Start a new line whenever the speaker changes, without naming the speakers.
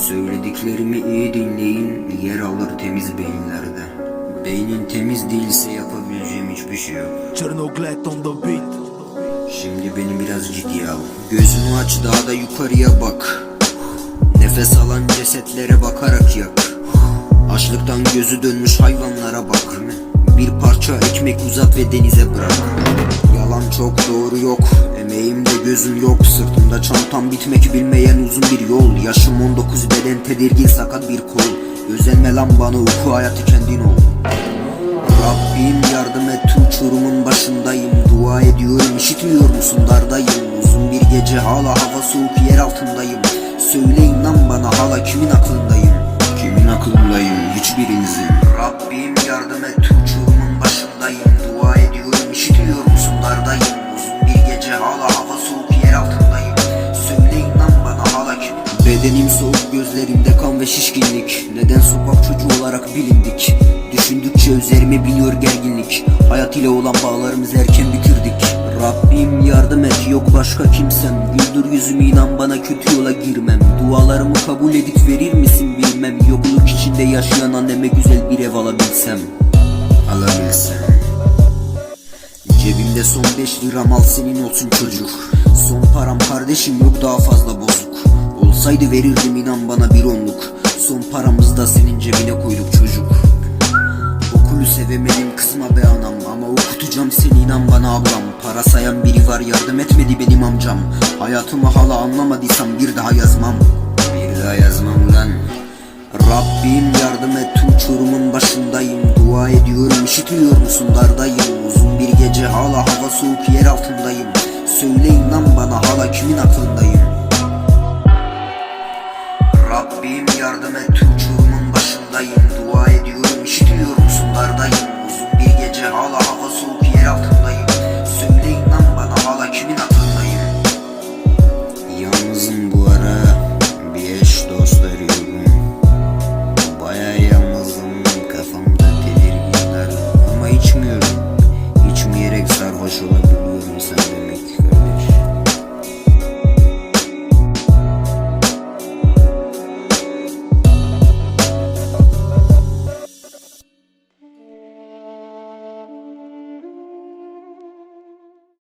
Söylediklerimi iyi dinleyin, yer alır temiz beyinlerde. Beynin temiz değilse yapabileceğim hiçbir şey yok.
Czernoglet on the beat
Şimdi beni biraz ciddiye al. Gözünü aç daha da yukarıya bak. Nefes alan cesetlere bakarak yak. Açlıktan gözü dönmüş hayvanlara bak. Bir parça ekmek uzat ve denize bırak. Yalan çok doğru yok. Emeğimde gözüm yok. Sırtımda çantam bitmek bilmeyen uzun bir yol. Yaşım 19 beden tedirgin sakat bir kol. Özenme lan bana oku hayatı kendin ol. Rabbim yardım et uçurumun başındayım Dua ediyorum işitmiyor musun dardayım Uzun bir gece hala hava soğuk yer altındayım Söyleyin lan bana hala kimin aklındayım Kimin aklındayım hiçbirinizin Rabbim yardım soğuk gözlerimde kan ve şişkinlik. Neden sokak çocuğu olarak bilindik? Düşündükçe üzerime biniyor gerginlik. Hayat ile olan bağlarımızı erken bitirdik. Rabbim yardım et yok başka kimsem. Güldür yüzümü inan bana kötü yola girmem. Dualarımı kabul edip verir misin bilmem. Yokluk içinde yaşayan anneme güzel bir ev alabilsem. Alabilsem. Cebimde son 5 liram al senin olsun çocuk. Son param kardeşim yok daha fazla bozuk Olsaydı verirdim inan bana bir onluk. Son paramızı da senin cebine koyduk çocuk. Okulu sevemedim kızma be anam. Ama okutacağım seni inan bana ablam. Para sayan biri var yardım etmedi benim amcam. Hayatımı hala anlamadıysam bir daha yazmam. Bir daha yazmam lan. Rabbim yardım et uçurumun başındayım. Dua ediyorum işitmiyor musun dardayım? Uzun bir gece hala hava soğuk yer altındayım. Söyleyin lan bana hala kimin aklındayım Rabbim yardım et uçurumun başındayım. Dua ediyorum işitmiyor musun